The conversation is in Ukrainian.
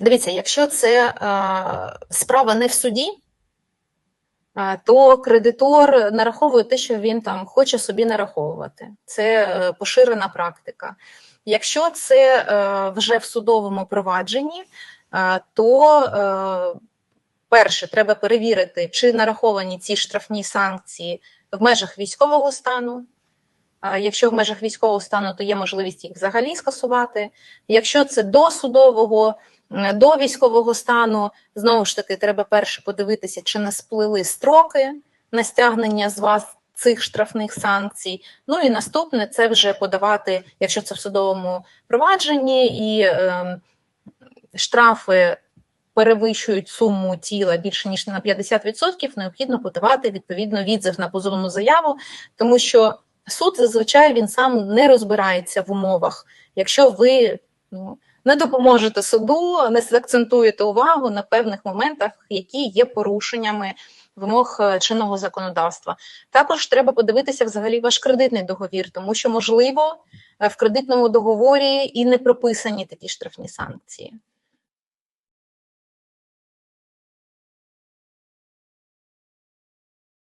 Дивіться, якщо це справа не в суді, то кредитор нараховує те, що він там хоче собі нараховувати. Це е, поширена практика. Якщо це е, вже в судовому провадженні, то е, перше треба перевірити, чи нараховані ці штрафні санкції в межах військового стану. Якщо в межах військового стану, то є можливість їх взагалі скасувати. Якщо це до судового, до військового стану, знову ж таки, треба перше подивитися, чи не сплили строки на стягнення з вас цих штрафних санкцій. Ну і наступне це вже подавати, якщо це в судовому провадженні, і е, штрафи перевищують суму тіла більше ніж на 50%, необхідно подавати відповідно відзив на позовну заяву, тому що суд зазвичай він сам не розбирається в умовах. Якщо ви ну, не допоможете суду, не акцентуєте увагу на певних моментах, які є порушеннями вимог е, чинного законодавства. Також треба подивитися взагалі ваш кредитний договір, тому що можливо е, в кредитному договорі і не прописані такі штрафні санкції.